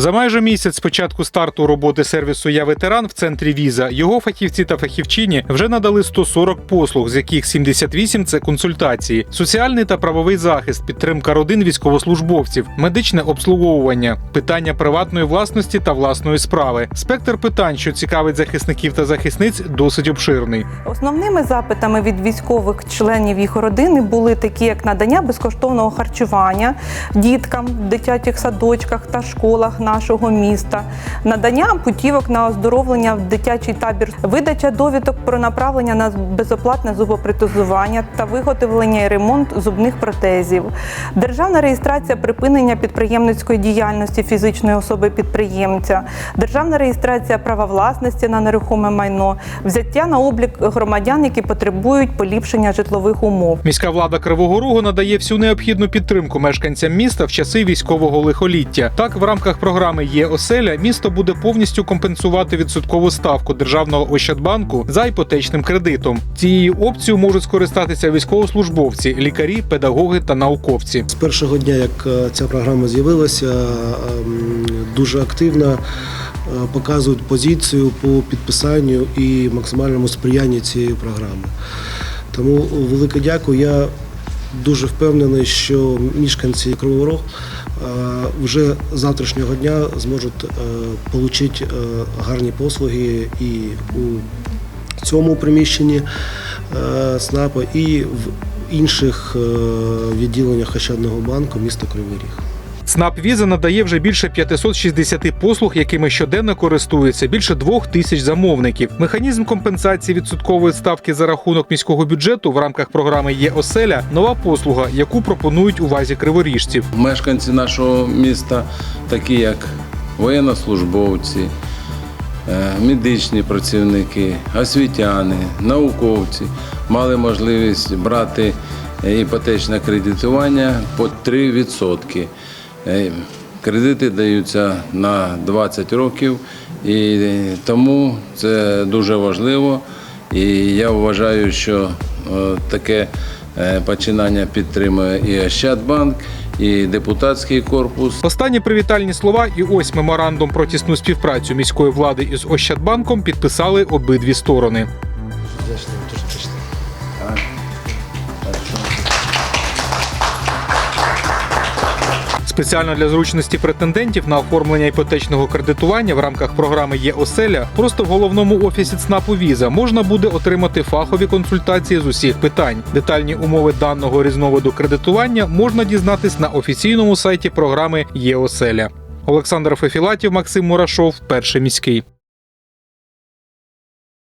За майже місяць з початку старту роботи сервісу Я ветеран в центрі віза його фахівці та фахівчині вже надали 140 послуг, з яких 78 – це консультації, соціальний та правовий захист, підтримка родин військовослужбовців, медичне обслуговування, питання приватної власності та власної справи. Спектр питань, що цікавить захисників та захисниць, досить обширний. Основними запитами від військових членів їх родини були такі, як надання безкоштовного харчування діткам в дитячих садочках та школах нашого міста, надання путівок на оздоровлення в дитячий табір, видача довідок про направлення на безоплатне зубопротезування та виготовлення і ремонт зубних протезів, державна реєстрація припинення підприємницької діяльності фізичної особи підприємця, державна реєстрація права власності на нерухоме майно, взяття на облік громадян, які потребують поліпшення житлових умов. Міська влада Кривого Рогу надає всю необхідну підтримку мешканцям міста в часи військового лихоліття. Так, в рамках програми Є оселя місто буде повністю компенсувати відсоткову ставку державного ощадбанку за іпотечним кредитом. Цією опцією можуть скористатися військовослужбовці, лікарі, педагоги та науковці. З першого дня, як е, ця програма з'явилася, ем, дуже активно е, показують позицію по підписанню і максимальному сприянню цієї програми. Тому велике дякую. Я дуже впевнений, що мешканці Кривого е, вже з завтрашнього дня зможуть отримати гарні послуги і у цьому приміщенні е, СНАПа і в інших е, відділеннях Ощадного банку міста Кривий Ріг. СНАП Віза надає вже більше 560 послуг, якими щоденно користуються більше двох тисяч замовників. Механізм компенсації відсоткової ставки за рахунок міського бюджету в рамках програми Є оселя нова послуга, яку пропонують увазі криворіжців. Мешканці нашого міста, такі як воєннослужбовці, е, медичні працівники, освітяни, науковці, мали можливість брати іпотечне кредитування по 3%. Кредити даються на 20 років, і тому це дуже важливо. І я вважаю, що е, таке е, починання підтримує і Ощадбанк, і депутатський корпус. Останні привітальні слова і ось меморандум про тісну співпрацю міської влади із Ощадбанком підписали обидві сторони. Спеціально для зручності претендентів на оформлення іпотечного кредитування в рамках програми Є оселя просто в головному офісі ЦНАПу Віза можна буде отримати фахові консультації з усіх питань. Детальні умови даного різновиду кредитування можна дізнатись на офіційному сайті програми Є оселя. Олександр Фефілатів, Максим Мурашов, перший міський.